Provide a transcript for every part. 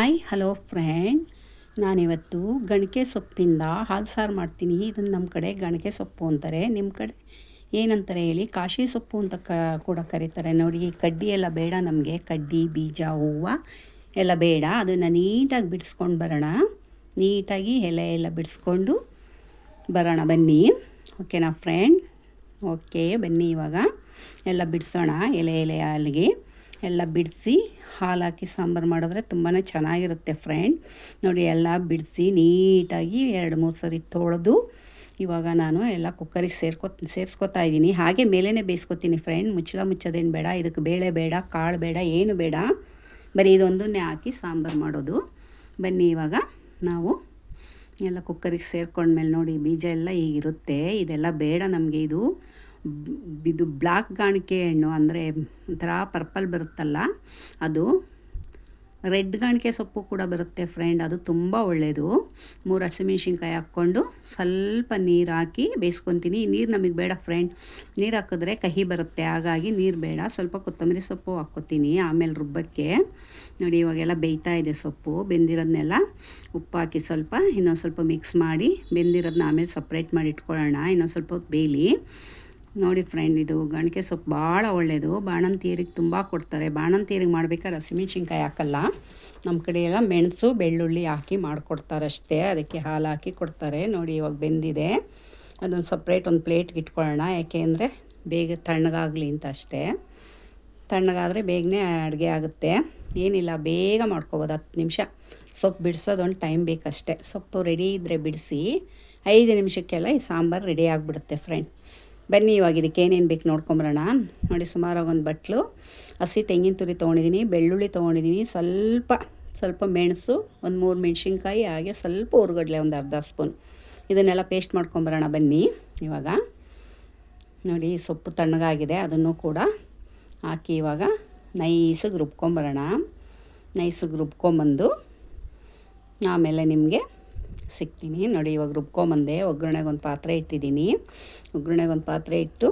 Hi hello friend ನಾನಿವತ್ತು ಗಣಕೆ ಸೊಪ್ಪಿಂದ ಹಾಲು ಸಾರು ಮಾಡ್ತೀನಿ. ಇದನ್ನು ನಮ್ಮ ಕಡೆ ಗಣಕೆ ಸೊಪ್ಪು ಅಂತಾರೆ. ನಿಮ್ಮ ಕಡೆ ಏನಂತಾರೆ ಹೇಳಿ? ಕಾಶಿ ಸೊಪ್ಪು ಅಂತ ಕ, ಕೂಡ ಕರೀತಾರೆ. ನೋಡಿ ಕಡ್ಡಿ ಎಲ್ಲ ಬೇಡ ನಮಗೆ. ಕಡ್ಡಿ, ಬೀಜ, ಹೂವು ಎಲ್ಲ ಬೇಡ. ಅದನ್ನು ನೀಟಾಗಿ ಬಿಡಿಸ್ಕೊಂಡು ಬರೋಣ. ನೀಟಾಗಿ ಎಲೆ ಎಲ್ಲ ಬಿಡಿಸ್ಕೊಂಡು ಬರೋಣ. ಬನ್ನಿ. ಓಕೆನಾ ಫ್ರೆಂಡ್ ಓಕೆ, ಬನ್ನಿ ಇವಾಗ. ಎಲ್ಲ ಬಿಡಿಸೋಣ ಎಲೆ ಎಲೆ ಅಲ್ಲಿಗೆ ಎಲ್ಲ ಬಿಡಿಸಿ ಹಾಲು ಹಾಕಿ ಸಾಂಬಾರು ಮಾಡಿದ್ರೆ ತುಂಬಾ ಚೆನ್ನಾಗಿರುತ್ತೆ ಫ್ರೆಂಡ್. ನೋಡಿ ಎಲ್ಲ ಬಿಡಿಸಿ ನೀಟಾಗಿ ಎರಡು ಮೂರು ಸರಿ ತೊಳೆದು ಇವಾಗ ನಾನು ಎಲ್ಲ ಕುಕ್ಕರಿಗೆ ಸೇರ್ಕೊ, ಸೇರಿಸ್ಕೊತಾ ಇದ್ದೀನಿ. ಹಾಗೆ ಮೇಲೇ ಬೇಯಿಸ್ಕೊತೀನಿ ಫ್ರೆಂಡ್. ಮುಚ್ಚಳ ಮುಚ್ಚೋದೇನು ಬೇಡ, ಇದಕ್ಕೆ ಬೇಳೆ ಬೇಡ, ಕಾಳು ಬೇಡ, ಏನು ಬೇಡ. ಬರೀ ಇದೊಂದನ್ನೇ ಹಾಕಿ ಸಾಂಬಾರು ಮಾಡೋದು. ಬನ್ನಿ ಇವಾಗ ನಾವು ಎಲ್ಲ ಕುಕ್ಕರಿಗೆ ಸೇರ್ಕೊಂಡ್ಮೇಲೆ ನೋಡಿ ಬೀಜ ಎಲ್ಲ ಈಗಿರುತ್ತೆ ಇದೆಲ್ಲ ಬೇಡ ನಮಗೆ ಇದು. ಇದು ಬ್ಲ್ಯಾಕ್ ಗಾಣಿಕೆ ಹಣ್ಣು ಅಂದರೆ ಒಂಥರ ಪರ್ಪಲ್ ಬರುತ್ತಲ್ಲ, ಅದು ರೆಡ್ ಗಾಣಿಕೆ ಸೊಪ್ಪು ಕೂಡ ಬರುತ್ತೆ ಫ್ರೆಂಡ್ ಅದು ತುಂಬ ಒಳ್ಳೆಯದು ಮೂರು ಹಸಿಮೆಣ್ಸಿನ್ಕಾಯಿ ಹಾಕ್ಕೊಂಡು ಸ್ವಲ್ಪ ನೀರು ಹಾಕಿ ಬೇಯಿಸ್ಕೊತೀನಿ. ನೀರು ನಮಗೆ ಬೇಡ ಫ್ರೆಂಡ್ ನೀರು ಹಾಕಿದ್ರೆ ಕಹಿ ಬರುತ್ತೆ, ಹಾಗಾಗಿ ನೀರು ಬೇಡ. ಸ್ವಲ್ಪ ಕೊತ್ತಂಬರಿ ಸೊಪ್ಪು ಹಾಕ್ಕೊತೀನಿ ಆಮೇಲೆ ರುಬ್ಬಕ್ಕೆ. ನೋಡಿ, ಇವಾಗೆಲ್ಲ ಬೇಯ್ತಾ ಇದೆ ಸೊಪ್ಪು ಬೆಂದಿರೋದನ್ನೆಲ್ಲ ಉಪ್ಪು ಹಾಕಿ ಸ್ವಲ್ಪ, ಇನ್ನೊಂದು ಸ್ವಲ್ಪ ಮಿಕ್ಸ್ ಮಾಡಿ ಬೆಂದಿರೋದನ್ನ ಆಮೇಲೆ ಸಪ್ರೇಟ್ ಮಾಡಿ ಇಟ್ಕೊಳ್ಳೋಣ. ಇನ್ನೊಂದು ಸ್ವಲ್ಪ ಬೇಯಲಿ. ನೋಡಿ ಫ್ರೆಂಡ್ ಇದು ಗಣಿಕೆ ಸೊಪ್ಪು ಭಾಳ ಒಳ್ಳೆಯದು ಬಾಣಂತೀರಿಗೆ ತುಂಬ ಕೊಡ್ತಾರೆ. ಬಾಣಂತೀರಿಗೆ ಮಾಡ್ಬೇಕಾದ್ರೆ ಹಸಿಮೆಣ್ಸಿನ್ಕಾಯಿ ಹಾಕಲ್ಲ. ನಮ್ಮ ಕಡೆ ಎಲ್ಲ ಮೆಣಸು, ಬೆಳ್ಳುಳ್ಳಿ ಹಾಕಿ ಮಾಡಿಕೊಡ್ತಾರೆ ಅಷ್ಟೇ. ಅದಕ್ಕೆ ಹಾಲು ಹಾಕಿ ಕೊಡ್ತಾರೆ. ನೋಡಿ ಇವಾಗ ಬೆಂದಿದೆ. ಅದೊಂದು ಸಪ್ರೇಟ್ ಒಂದು ಪ್ಲೇಟ್ಗೆ ಇಟ್ಕೊಳ್ಳೋಣ. ಯಾಕೆ ಅಂದರೆ ಬೇಗ ತಣ್ಣಗಾಗಲಿ ಅಂತ ಅಷ್ಟೇ. ತಣ್ಣಗಾದರೆ ಬೇಗನೆ ಅಡುಗೆ ಆಗುತ್ತೆ. ಏನಿಲ್ಲ, ಬೇಗ ಮಾಡ್ಕೊಬೋದು. ಹತ್ತು ನಿಮಿಷ ಸೊಪ್ಪು ಬಿಡಿಸೋದೊಂದು ಟೈಮ್ ಬೇಕಷ್ಟೇ. ಸೊಪ್ಪು ರೆಡಿ ಇದ್ದರೆ ಬಿಡಿಸಿ ಐದು ನಿಮಿಷಕ್ಕೆಲ್ಲ ಈ ಸಾಂಬಾರು ರೆಡಿ ಆಗಿಬಿಡುತ್ತೆ ಫ್ರೆಂಡ್ ಬನ್ನಿ, ಇವಾಗ ಇದಕ್ಕೆ ಏನೇನು ಬೇಕು ನೋಡ್ಕೊಂಬರೋಣ. ನೋಡಿ, ಸುಮಾರಾಗಿ ಒಂದು ಬಟ್ಲು, ಹಸಿ ತೆಂಗಿನ ತುರಿ ತೊಗೊಂಡಿದ್ದೀನಿ ಬೆಳ್ಳುಳ್ಳಿ ತೊಗೊಂಡಿದ್ದೀನಿ ಸ್ವಲ್ಪ ಸ್ವಲ್ಪ ಮೆಣಸು, ಒಂದು ಮೂರು ಮೆಣಸಿನ್ಕಾಯಿ, ಹಾಗೆ ಸ್ವಲ್ಪ ಉರ್ಗಡ್ಲೆ ಒಂದು ಅರ್ಧ ಸ್ಪೂನ್. ಇದನ್ನೆಲ್ಲ ಪೇಸ್ಟ್ ಮಾಡ್ಕೊಂಬರೋಣ ಬನ್ನಿ, ಇವಾಗ. ನೋಡಿ ಸೊಪ್ಪು ತಣ್ಣಗಾಗಿದೆ, ಅದನ್ನು ಕೂಡ ಹಾಕಿ ಇವಾಗ ನೈಸಿಗೆ ರುಬ್ಕೊಂಬರೋಣ. ನೈಸಿಗೆ ರುಬ್ಕೊಂಬಂದು, ಆಮೇಲೆ ನಿಮಗೆ ಸಿಗ್ತೀನಿ. ನೋಡಿ, ಇವಾಗ ರುಬ್ಕೊಂಬಂದೆ ಒಗ್ಗರಣೆಗೆ ಒಂದು ಪಾತ್ರೆ ಇಟ್ಟಿದ್ದೀನಿ. ಒಗ್ಗರಣೆಗೆ ಒಂದು ಪಾತ್ರೆ ಇಟ್ಟು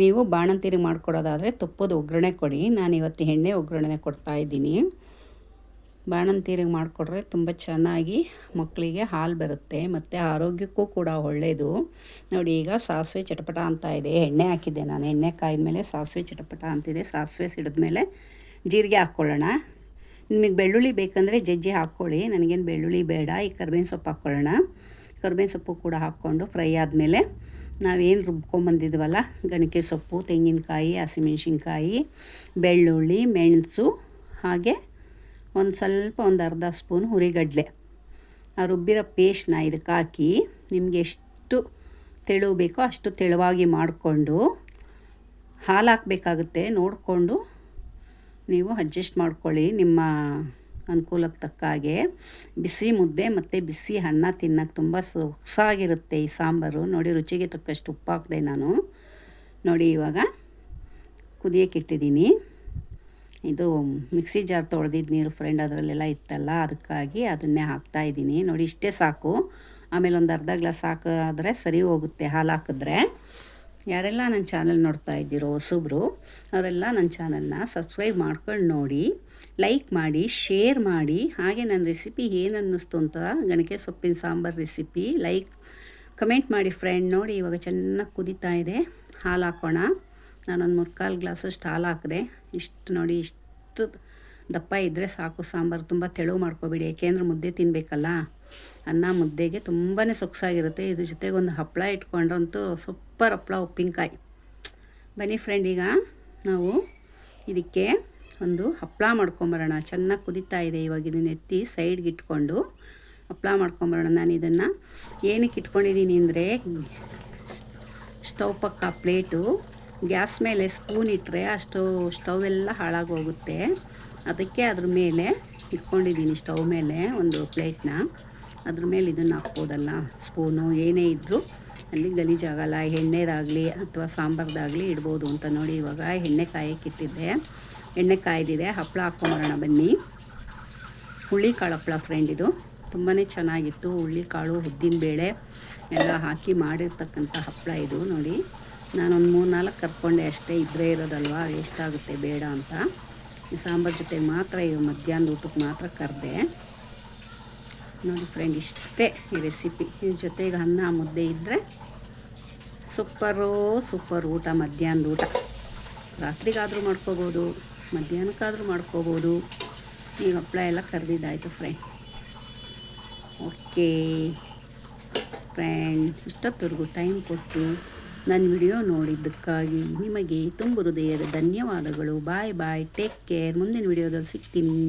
ನೀವು ಬಾಣಂತಿರಿ ಮಾಡಿಕೊಡೋದಾದರೆ ತುಪ್ಪದ ಒಗ್ಗರಣೆ ಕೊಡಿ. ನಾನು ಇವತ್ತು ಎಣ್ಣೆ ಒಗ್ಗರಣೆ ಕೊಡ್ತಾಯಿದ್ದೀನಿ ಬಾಣಂತೀರಿಗೆ ಮಾಡಿಕೊಡ್ರೆ ತುಂಬ ಚೆನ್ನಾಗಿ ಮಕ್ಕಳಿಗೆ ಹಾಲು ಬರುತ್ತೆ, ಮತ್ತು ಆರೋಗ್ಯಕ್ಕೂ ಕೂಡ ಒಳ್ಳೆಯದು ನೋಡಿ, ಈಗ ಸಾಸಿವೆ ಚಟಪಟ ಅಂತ ಇದೆ. ಎಣ್ಣೆ ಹಾಕಿದ್ದೆ ನಾನು. ಎಣ್ಣೆ ಕಾಯ್ದ ಮೇಲೆ ಸಾಸಿವೆ ಚಟಪಟ ಅಂತಿದೆ. ಸಾಸಿವೆ ಸಿಡಿದ್ಮೇಲೆ ಜೀರಿಗೆ ಹಾಕ್ಕೊಳ್ಳೋಣ. ನಿಮಗೆ ಬೆಳ್ಳುಳ್ಳಿ ಬೇಕಂದರೆ ಜಜ್ಜಿ ಹಾಕ್ಕೊಳ್ಳಿ. ನನಗೇನು ಬೆಳ್ಳುಳ್ಳಿ ಬೇಡ. ಈ ಕರ್ಬೇವಿನ ಸೊಪ್ಪು ಹಾಕ್ಕೊಳ್ಳೋಣ. ಕರ್ಬೇವಿನ ಸೊಪ್ಪು ಕೂಡ ಹಾಕ್ಕೊಂಡು ಫ್ರೈ ಆದಮೇಲೆ ನಾವೇನು ರುಬ್ಕೊಂಬಂದಿದ್ವಲ್ಲ, ಗಣಿಕೆ ಸೊಪ್ಪು, ತೆಂಗಿನಕಾಯಿ, ಹಸಿಮೆಣ್ಸಿನ್ಕಾಯಿ, ಬೆಳ್ಳುಳ್ಳಿ, ಮೆಣಸು, ಹಾಗೆ ಒಂದು ಸ್ವಲ್ಪ ಒಂದು ಅರ್ಧ ಸ್ಪೂನ್ ಹುರಿಗಡಲೆ. ಆ ರುಬ್ಬಿರೋ ಪೇಸ್ಟ್ನ ಇದಕ್ಕೆ ಹಾಕಿ ನಿಮಗೆ ಎಷ್ಟು ತೆಳು ಬೇಕೋ ಅಷ್ಟು ತೆಳುವಾಗಿ ಮಾಡಿಕೊಂಡು ಹಾಲು ಹಾಕಬೇಕಾಗುತ್ತೆ. ನೋಡಿಕೊಂಡು ನೀವು ಅಡ್ಜಸ್ಟ್ ಮಾಡ್ಕೊಳ್ಳಿ ನಿಮ್ಮ ಅನುಕೂಲಕ್ಕೆ ತಕ್ಕ ಹಾಗೆ. ಬಿಸಿ ಮುದ್ದೆ ಮತ್ತು ಬಿಸಿ ಅನ್ನ ತಿನ್ನೋಕ್ಕೆ ತುಂಬ ಸೊಗಸಾಗಿರುತ್ತೆ ಈ ಸಾಂಬಾರು. ನೋಡಿ ರುಚಿಗೆ ತಕ್ಕಷ್ಟು ಉಪ್ಪು ಹಾಕಿದೆ ನಾನು. ನೋಡಿ ಇವಾಗ ಕುದಿಯೋಕೆ ಇಟ್ಟಿದ್ದೀನಿ. ಇದು ಮಿಕ್ಸಿ ಜಾರ್ ತೊಳೆದಿದ್ದು ನೀರು ಫ್ರೆಂಡ್ ಅದರಲ್ಲೆಲ್ಲ ಇತ್ತಲ್ಲ, ಅದಕ್ಕಾಗಿ ಅದನ್ನೇ ಹಾಕ್ತಾಯಿದ್ದೀನಿ ನೋಡಿ ಇಷ್ಟೇ ಸಾಕು. ಆಮೇಲೆ ಒಂದು ಅರ್ಧ ಗ್ಲಾಸ್ ಹಾಕಿದ್ರೆ ಸರಿ ಹೋಗುತ್ತೆ ಹಾಲು ಹಾಕಿದ್ರೆ. ಯಾರೆಲ್ಲ ನನ್ನ ಚಾನಲ್ ನೋಡ್ತಾ ಇದ್ದೀರೋ ಹೊಸಬ್ರು, ಅವರೆಲ್ಲ ನನ್ನ ಚಾನಲ್ನ ಸಬ್ಸ್ಕ್ರೈಬ್ ಮಾಡ್ಕೊಂಡು ನೋಡಿ, ಲೈಕ್ ಮಾಡಿ, ಶೇರ್ ಮಾಡಿ, ಹಾಗೆ ನನ್ನ ರೆಸಿಪಿ ಏನು ಅನ್ನಿಸ್ತು ಅಂತ ಗಣಕೆ ಸೊಪ್ಪಿನ ಸಾಂಬಾರು ರೆಸಿಪಿ, ಲೈಕ್, ಕಮೆಂಟ್ ಮಾಡಿ ಫ್ರೆಂಡ್, ನೋಡಿ ಇವಾಗ ಚೆನ್ನಾಗಿ ಕುದೀತಾ ಇದೆ, ಹಾಲು ಹಾಕೋಣ. ನಾನೊಂದು ಮುಕ್ಕಾಲು ಗ್ಲಾಸಷ್ಟು ಹಾಲು ಹಾಕಿದೆ. ಇಷ್ಟು ನೋಡಿ, ಇಷ್ಟು ದಪ್ಪ ಇದ್ದರೆ ಸಾಕು ಸಾಂಬಾರು, ತುಂಬ ತೆಳು ಮಾಡ್ಕೊಬೇಡಿ ಏಕೆಂದ್ರೆ ಮುದ್ದೆ ತಿನ್ನಬೇಕಲ್ಲ ಅನ್ನ ಮುದ್ದೆಗೆ ತುಂಬಾ ಸೊಗಸಾಗಿರುತ್ತೆ. ಇದ್ರ ಜೊತೆಗೆ ಒಂದು ಹಪ್ಪಳ ಇಟ್ಕೊಂಡ್ರಂತೂ ಸೂಪರ್ ಹಪ್ಪಳ ಉಪ್ಪಿನಕಾಯಿ. ಬನ್ನಿ ಫ್ರೆಂಡ್ ಈಗ ನಾವು ಇದಕ್ಕೆ ಒಂದು ಹಪ್ಪಳ ಮಾಡ್ಕೊಂಬರೋಣ. ಚೆನ್ನಾಗಿ ಕುದೀತಾ ಇದೆ ಇವಾಗ ಇದನ್ನ ಎತ್ತಿ ಸೈಡ್ಗೆ ಇಟ್ಕೊಂಡು ಹಪ್ಪಳ ಮಾಡ್ಕೊಂಬರೋಣ. ನಾನು ಇದನ್ನು ಏನಕ್ಕೆ ಇಟ್ಕೊಂಡಿದ್ದೀನಿ ಅಂದರೆ ಸ್ಟವ್ ಪಕ್ಕ ಪ್ಲೇಟು, ಗ್ಯಾಸ್ ಮೇಲೆ ಸ್ಪೂನ್ ಇಟ್ಟರೆ ಅಷ್ಟು ಸ್ಟವ್ ಎಲ್ಲ ಹಾಳಾಗೋಗುತ್ತೆ. ಅದಕ್ಕೆ ಅದ್ರ ಮೇಲೆ ಇಟ್ಕೊಂಡಿದ್ದೀನಿ ಸ್ಟವ್ ಮೇಲೆ ಒಂದು ಪ್ಲೇಟ್ನ. ಅದ್ರ ಮೇಲೆ ಇದನ್ನು ಹಾಕ್ಬೋದಲ್ಲ ಸ್ಪೂನು ಏನೇ ಇದ್ದರೂ ಅಲ್ಲಿ ಗಲೀಜಾಗಲ್ಲ ಎಣ್ಣೆದಾಗಲಿ ಅಥವಾ ಸಾಂಬಾರ್ದಾಗಲಿ ಇಡ್ಬೋದು ಅಂತ ನೋಡಿ. ಇವಾಗ ಎಣ್ಣೆ ಕಾಯಕ್ಕೆ ಇಟ್ಟಿದ್ದೆ ಎಣ್ಣೆ ಕಾಯ್ದಿದೆ ಹಪ್ಪಳ ಹಾಕ್ಕೊಂಬರೋಣ ಬನ್ನಿ ಹುಳ್ಳಿಕಾಳು ಹಪ್ಪಳ ಫ್ರೆಂಡ್ ಇದು. ತುಂಬಾ ಚೆನ್ನಾಗಿತ್ತು. ಹುಳ್ಳಿಕಾಳು ಬೇಳೆ ಎಲ್ಲ ಹಾಕಿ ಮಾಡಿರ್ತಕ್ಕಂಥ ಹಪ್ಪಳ ಇದು ನೋಡಿ. ನಾನೊಂದು ಮೂರು ನಾಲ್ಕು ಕರ್ಕೊಂಡೆ, ಅಷ್ಟೇ ಇಬ್ಬರೇ ಇರೋದಲ್ವ? ಎಷ್ಟಾಗುತ್ತೆ ಬೇಡ ಅಂತ. ಈ ಸಾಂಬಾರು ಜೊತೆ ಮಾತ್ರ ಇವು ಮಧ್ಯಾಹ್ನದ ಊಟಕ್ಕೆ ಮಾತ್ರ ಕರೆದೆ. ನೋಡಿ ಫ್ರೆಂಡ್ ಇಷ್ಟೇ ಈ ರೆಸಿಪಿ ಇದ್ರ ಜೊತೆಗೆ ಅನ್ನ, ಮುದ್ದೆ ಇದ್ದರೆ ಸೂಪರು ಸೂಪರ್ ಊಟ, ಮಧ್ಯಾಹ್ನದ ಊಟ. ರಾತ್ರಿಗಾದರೂ ಮಾಡ್ಕೋಬೋದು, ಮಧ್ಯಾಹ್ನಕ್ಕಾದರೂ ಮಾಡ್ಕೋಬೋದು. ಈಗ ಹಪ್ಪಳ ಎಲ್ಲ ಕರೆದಿದ್ದಾಯಿತು ಫ್ರೆಂಡ್ ಓಕೆ ಫ್ರೆಂಡ್ ಇಷ್ಟೊತ್ತವರೆಗೂ ಟೈಮ್ ಕೊಟ್ಟು ನನ್ನ ವಿಡಿಯೋ ನೋಡಿದ್ದಕ್ಕಾಗಿ ನಿಮಗೆ ತುಂಬ ಹೃದಯದ ಧನ್ಯವಾದಗಳು. ಬಾಯ್ ಬಾಯ್ ಟೇಕ್ ಕೇರ್ ಮುಂದಿನ ವಿಡಿಯೋದಲ್ಲಿ ಸಿಗ್ತೀನಿ.